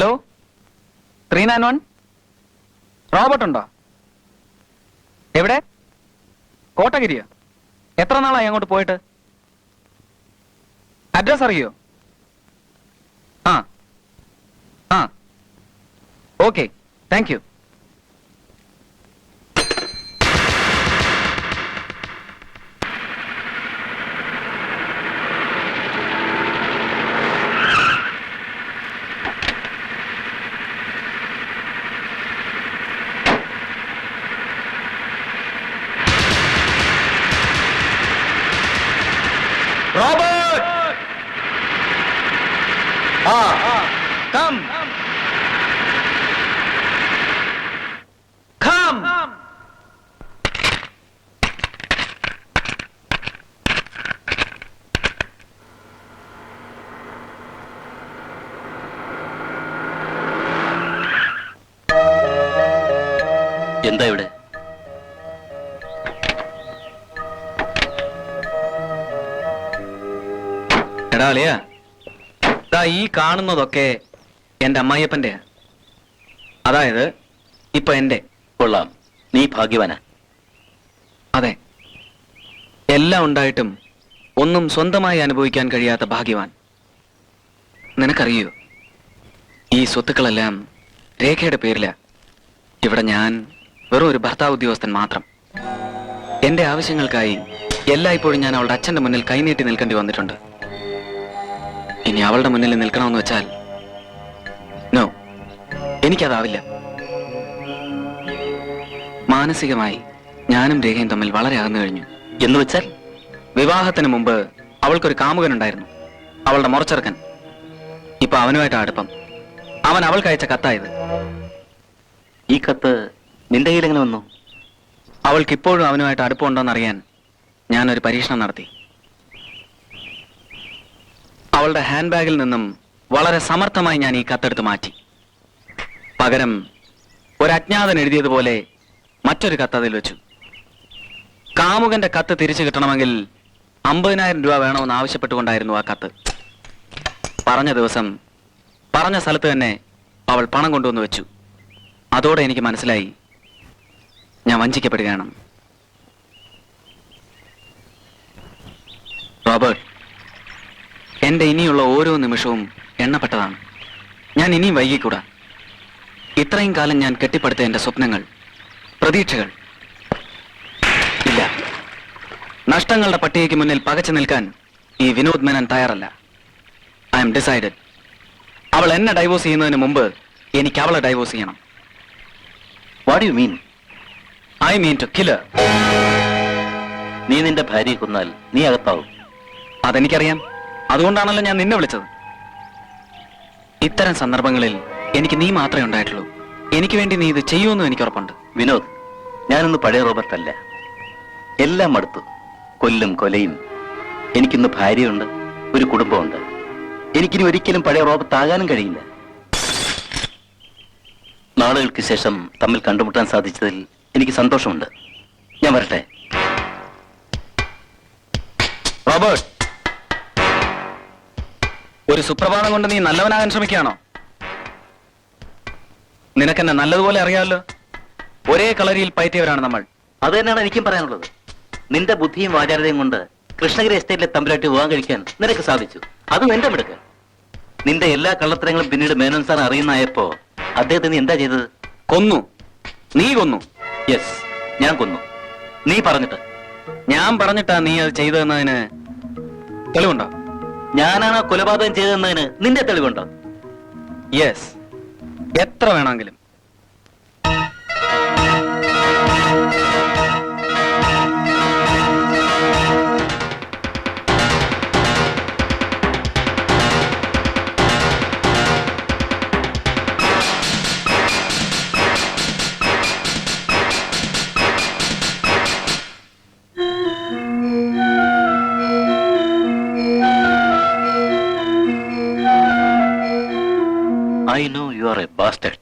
Hello? Three nine one Robert ഉണ്ടോ? എവിടെ? കോട്ടഗിരിയോ? എത്ര നാളായി അങ്ങോട്ട് പോയിട്ട്? അഡ്രസ് അറിയോ? ആ. ആ. ഓക്കെ താങ്ക് യു ആ കം. കം എന്താ ഇവിടെ? എടാ അളിയ ദാ ഈ കാണുന്നതൊക്കെ എന്റെ അമ്മായിയപ്പന്റെ. അതായത് ഇപ്പൊ എന്റെ. കൊള്ളാം. നീ ഭാഗ്യവാന. അതെ. എല്ലാം ഉണ്ടായിട്ടും ഒന്നും സ്വന്തമായി അനുഭവിക്കാൻ കഴിയാത്ത ഭാഗ്യവാൻ. നിനക്കറിയോ? ഈ സ്വത്തുക്കളെല്ലാം രേഖയുടെ പേരില. ഇവിടെ ഞാൻ വെറും ഒരു ഭർത്താവ് ഉദ്യോഗസ്ഥൻ മാത്രം. എന്റെ ആവശ്യങ്ങൾക്കായി എല്ലായ്പ്പോഴും ഞാൻ അവളുടെ അച്ഛന്റെ മുന്നിൽ കൈനീട്ടി നിൽക്കേണ്ടി വന്നിട്ടുണ്ട്. ഇനി അവളുടെ മുന്നിൽ നിൽക്കണമെന്ന് വെച്ചാൽ നോ എനിക്കതാവില്ല. മാനസികമായി ഞാനും രേഖയും തമ്മിൽ വളരെ അകന്നു കഴിഞ്ഞു. എന്ന് വെച്ചാൽ വിവാഹത്തിന് മുമ്പ് അവൾക്കൊരു കാമുകനുണ്ടായിരുന്നു. അവളുടെ മുറച്ചെറുക്കൻ. ഇപ്പൊ അവനുമായിട്ട് അടുപ്പം. അവൻ അവൾക്ക് അയച്ച കത്തായത്. ഈ കത്ത് നിന്റെ കയ്യിൽ എങ്ങനെ വന്നു? അവൾക്ക് ഇപ്പോഴും അവനുമായിട്ട് അടുപ്പമുണ്ടോന്നറിയാൻ ഞാനൊരു പരീക്ഷണം നടത്തി. അവളുടെ ഹാൻഡ് ബാഗിൽ നിന്നും വളരെ സമർത്ഥമായി ഞാൻ ഈ കത്തെടുത്ത് മാറ്റി. പകരം ഒരു അജ്ഞാതൻ എഴുതിയതുപോലെ മറ്റൊരു കത്ത് അതിൽ വെച്ചു. കാമുകന്റെ കത്ത് തിരിച്ചു കിട്ടണമെങ്കിൽ അമ്പതിനായിരം രൂപ വേണമെന്ന് ആവശ്യപ്പെട്ടുകൊണ്ടായിരുന്നു ആ കത്ത്. പറഞ്ഞ ദിവസം പറഞ്ഞ സ്ഥലത്ത് തന്നെ അവൾ പണം കൊണ്ടുവന്ന് വെച്ചു. അതോടെ എനിക്ക് മനസ്സിലായി ഞാൻ വഞ്ചിക്കപ്പെടുകയാണ്. റോബർട്ട്. എന്റെ ഇനിയുള്ള ഓരോ നിമിഷവും എണ്ണപ്പെട്ടതാണ്. ഞാൻ ഇനിയും വൈകിക്കൂടാ. ഇത്രയും കാലം ഞാൻ കെട്ടിപ്പടുത്ത എന്റെ സ്വപ്നങ്ങൾ പ്രതീക്ഷകൾ ഇല്ല. നഷ്ടങ്ങളുടെ പട്ടികയ്ക്ക് മുന്നിൽ പകച്ചു നിൽക്കാൻ ഈ വിനോദ് മേനൻ തയ്യാറല്ല. ഐ എം ഡിസൈഡഡ് അവൾ എന്നെ ഡൈവോഴ്സ് ചെയ്യുന്നതിന് മുമ്പ് എനിക്ക് അവളെ ഡൈവോഴ്സ് ചെയ്യണം. What you mean I mean to killer നീ നിന്റെ ഭാര്യയെ കൊന്നാൽ നീ അകത്താവും. അതെനിക്കറിയാം. അതുകൊണ്ടാണല്ലോ ഞാൻ നിന്നെ വിളിച്ചത്. ഇത്തരം സന്ദർഭങ്ങളിൽ എനിക്ക് നീ മാത്രമേ ഉണ്ടായിട്ടുള്ളൂ. എനിക്ക് വേണ്ടി നീ ഇത് ചെയ്യുമെന്നും എനിക്ക് ഉറപ്പുണ്ട്. വിനോദ് ഞാനൊന്ന് പഴയ റോബർട്ട് അല്ല എല്ലാം അടുത്തു കൊല്ലും കൊലയും. എനിക്കിന്ന് ഭാര്യയുണ്ട് ഒരു കുടുംബമുണ്ട്. എനിക്കിനി ഒരിക്കലും പഴയ റോബർട്ട് ആകാനും കഴിയില്ല. നാളുകൾക്ക് ശേഷം തമ്മിൽ കണ്ടുമുട്ടാൻ സാധിച്ചതിൽ എനിക്ക് സന്തോഷമുണ്ട്. ഞാൻ വരട്ടെ. റോബർട്ട്! ഒരു സുപ്രഭാതം കൊണ്ട് നീ നല്ലവനാകാൻ ശ്രമിക്കുകയാണോ? നിനക്കെന്നെ നല്ലതുപോലെ അറിയാമല്ലോ. ഒരേ കളരിയിൽ പയറ്റിയവരാണ് നമ്മൾ. അത് തന്നെയാണ് എനിക്കും പറയാനുള്ളത്. നിന്റെ ബുദ്ധിയും വാചാരതയും കൊണ്ട് കൃഷ്ണഗിരി എസ്റ്റേറ്റിലെ തമ്പുരാട്ടി വിവാഹം കഴിക്കാൻ നിനക്ക് സാധിച്ചു. അത് നിന്റെ മിടുക്ക്. നിന്റെ എല്ലാ കള്ളത്തരങ്ങളും പിന്നീട് മേനോൻ സാർ അറിയുന്നായപ്പോ അദ്ദേഹത്തിന് എന്താ ചെയ്തത്? കൊന്നു. നീ കൊന്നു. യെസ് ഞാൻ കൊന്നു. നീ പറഞ്ഞിട്ട്. ഞാൻ പറഞ്ഞിട്ടാ നീ അത് ചെയ്തതെന്നതിന് തെളിവുണ്ടോ? ഞാനാണ് കൊലപാതകം ചെയ്തതെന്നതിന് നിന്റെ തെളിവുണ്ടോ? യെസ് എത്ര വേണമെങ്കിലും. I know you are a bastard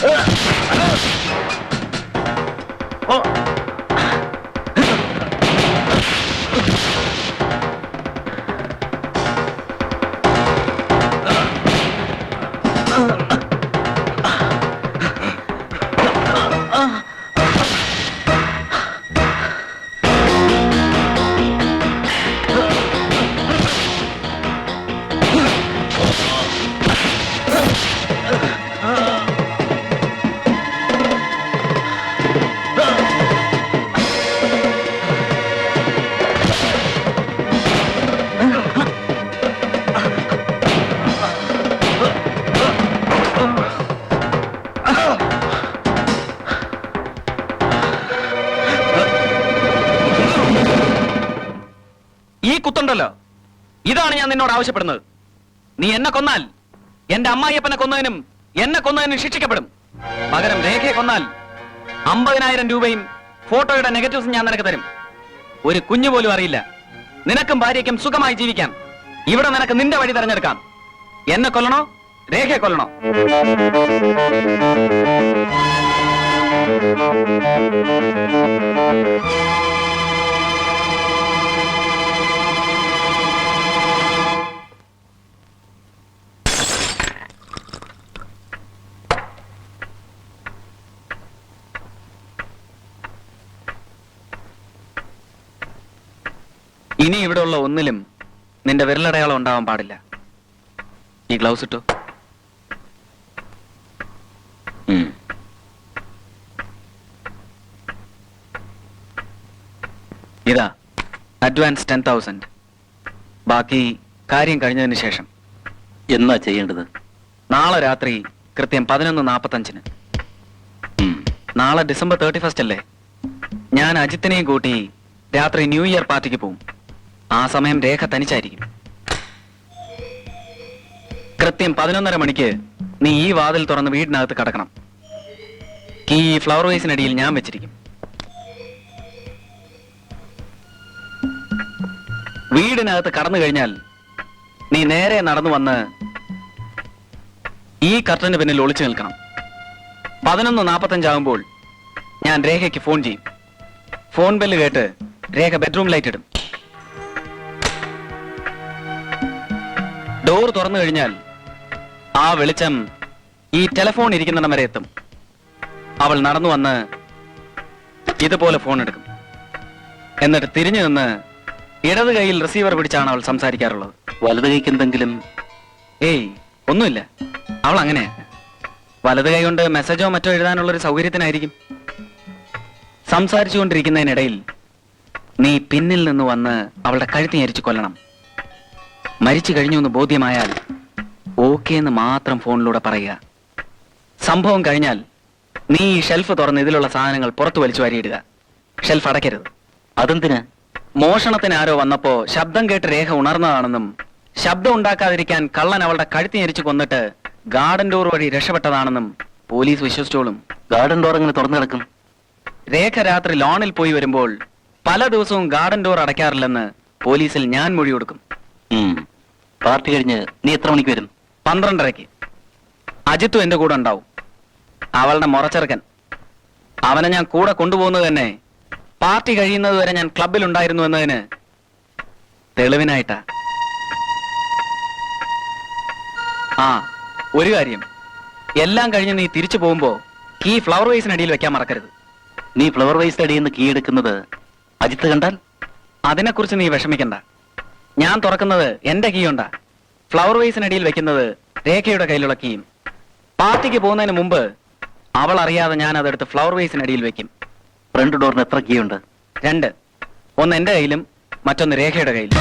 Ah! ഇതാണ് ഞാൻ നിന്നോട് ആവശ്യപ്പെടുന്നത്. നീ എന്നെ കൊന്നാൽ എന്റെ അമ്മായിയപ്പനെ കൊന്നതിനും എന്നെ കൊന്നതിനും ശിക്ഷിക്കപ്പെടും. പകരം രേഖയെ കൊന്നാൽ അമ്പതിനായിരം രൂപയും ഫോട്ടോയുടെ നെഗറ്റീവ്സും ഞാൻ നിനക്ക് തരും. ഒരു കുഞ്ഞു പോലും അറിയില്ല. നിനക്കും ഭാര്യയ്ക്കും സുഖമായി ജീവിക്കാം. ഇവിടെ നിനക്ക് നിന്റെ വഴി തെരഞ്ഞെടുക്കാം. എന്നെ കൊല്ലണോ? രേഖയെ കൊല്ലണോ? Thank ഇവിടെ ഉള്ള ഒന്നിലും നിന്റെ വിരലടയാളം ഉണ്ടാവാൻ പാടില്ല. ഈ ഗ്ലൗസ് ഇട്ടോ? ഇതാ അഡ്വാൻസ് ടെൻ തൗസൻഡ്. ബാക്കി കാര്യം കഴിഞ്ഞതിന് ശേഷം. എന്നാ ചെയ്യേണ്ടത്? നാളെ രാത്രി കൃത്യം പതിനൊന്ന് നാൽപ്പത്തഞ്ചിന് നാളെ ഡിസംബർ തേർട്ടി ഫസ്റ്റ് അല്ലേ? ഞാൻ അജിത്തിനെയും കൂട്ടി രാത്രി ന്യൂ ഇയർ പാർട്ടിക്ക് പോവും. ആ സമയം രേഖ തനിച്ചായിരിക്കും. കൃത്യം പതിനൊന്നര മണിക്ക് നീ ഈ വാതിൽ തുറന്ന് വീടിനകത്ത് കടക്കണം. ഈ ഫ്ലവർ വേസിനടിയിൽ ഞാൻ വെച്ചിരിക്കും. വീടിനകത്ത് കടന്നു കഴിഞ്ഞാൽ നീ നേരെ നടന്നു വന്ന് ഈ കർട്ടന് പിന്നിൽ ഒളിച്ചു നിൽക്കണം. പതിനൊന്ന് നാൽപ്പത്തഞ്ചാകുമ്പോൾ ഞാൻ രേഖയ്ക്ക് ഫോൺ ചെയ്യും. ഫോൺ ബെല്ല് കേട്ട് രേഖ ബെഡ്റൂം ലൈറ്റ് ഇടും. ഡോർ തുറന്നു കഴിഞ്ഞാൽ ആ വെളിച്ചം ഈ ടെലിഫോൺ ഇരിക്കുന്നിടം വരെ എത്തും. അവൾ നടന്നു വന്ന് ഇതുപോലെ ഫോൺ എടുക്കും. എന്നിട്ട് തിരിഞ്ഞു നിന്ന് ഇടത് കൈയിൽ റിസീവർ പിടിച്ചാണ് അവൾ സംസാരിക്കാറുള്ളത്. വലത് കൈക്ക് എന്തെങ്കിലും ഏയ് ഒന്നുമില്ല. അവൾ അങ്ങനെയാ വലത് കൈ കൊണ്ട് മെസ്സേജോ മറ്റോ എഴുതാനുള്ള ഒരു സൗകര്യത്തിനായിരിക്കും. സംസാരിച്ചുകൊണ്ടിരിക്കുന്നതിനിടയിൽ നീ പിന്നിൽ നിന്ന് വന്ന് അവളുടെ കഴുത്തി ഞരിച്ചു കൊല്ലണം. മരിച്ചു കഴിഞ്ഞു എന്ന് ബോധ്യമായാൽ ഓക്കെ എന്ന് മാത്രം ഫോണിലൂടെ പറയുക. സംഭവം കഴിഞ്ഞാൽ നീ ഈ ഷെൽഫ് തുറന്ന് ഇതിലുള്ള സാധനങ്ങൾ പുറത്തു വലിച്ചു വാരിയിടുക. ഷെൽഫ് അടയ്ക്കരുത്. അതെന്തിന്? മോഷണത്തിന് ആരോ വന്നപ്പോ ശബ്ദം കേട്ട് രേഖ ഉണർന്നതാണെന്നും ശബ്ദം ഉണ്ടാക്കാതിരിക്കാൻ കള്ളൻ അവളുടെ കഴുത്തി ഞെരിച്ചു കൊന്നിട്ട് ഗാർഡൻ ഡോർ വഴി രക്ഷപ്പെട്ടതാണെന്നും പോലീസ് വിശ്വസിച്ചോളും. ഗാർഡൻ ഡോർ എങ്ങനെ തുറന്നു കിടക്കും? രേഖ രാത്രി ലോണിൽ പോയി വരുമ്പോൾ പല ദിവസവും ഗാർഡൻ ഡോർ അടയ്ക്കാറില്ലെന്ന് പോലീസിൽ ഞാൻ മൊഴി കൊടുക്കും. പാർട്ടി കഴിഞ്ഞ് നീ എത്ര മണിക്ക് വരും പന്ത്രണ്ടരയ്ക്ക്. അജിത്തും എന്റെ കൂടെ ഉണ്ടാവും. അവളുടെ മുറച്ചെറുക്കൻ. അവനെ ഞാൻ കൂടെ കൊണ്ടുപോകുന്നത് തന്നെ പാർട്ടി കഴിയുന്നത് വരെ ഞാൻ ക്ലബിൽ ഉണ്ടായിരുന്നു എന്നതിന് തെളിവിനായിട്ടാ. ആ ഒരു കാര്യം. എല്ലാം കഴിഞ്ഞ് നീ തിരിച്ചു പോകുമ്പോ കീ ഫ്ലവർ വേസിനടിയിൽ വെക്കാൻ മറക്കരുത്. നീ ഫ്ലവർ വൈസ് അടിയിൽ നിന്ന് കീ എടുക്കുന്നത് അജിത്ത് കണ്ടാൽ? അതിനെക്കുറിച്ച് നീ വിഷമിക്കണ്ട. ഞാൻ തുറക്കുന്നത് എന്റെ കീ ഉണ്ടാ ഫ്ലവർ വേസിനടിയിൽ വെക്കുന്നത് രേഖയുടെ കയ്യിലുള്ള കീയും. പാർട്ടിക്ക് പോകുന്നതിന് മുമ്പ് അവൾ അറിയാതെ ഞാൻ അതെടുത്ത് ഫ്ലവർ വേസിനടിയിൽ വെക്കും. ഫ്രണ്ട് ഡോറിന് എത്ര കീ ഉണ്ട് രണ്ട്. ഒന്ന് എന്റെ കയ്യിലും മറ്റൊന്ന് രേഖയുടെ കയ്യിലും.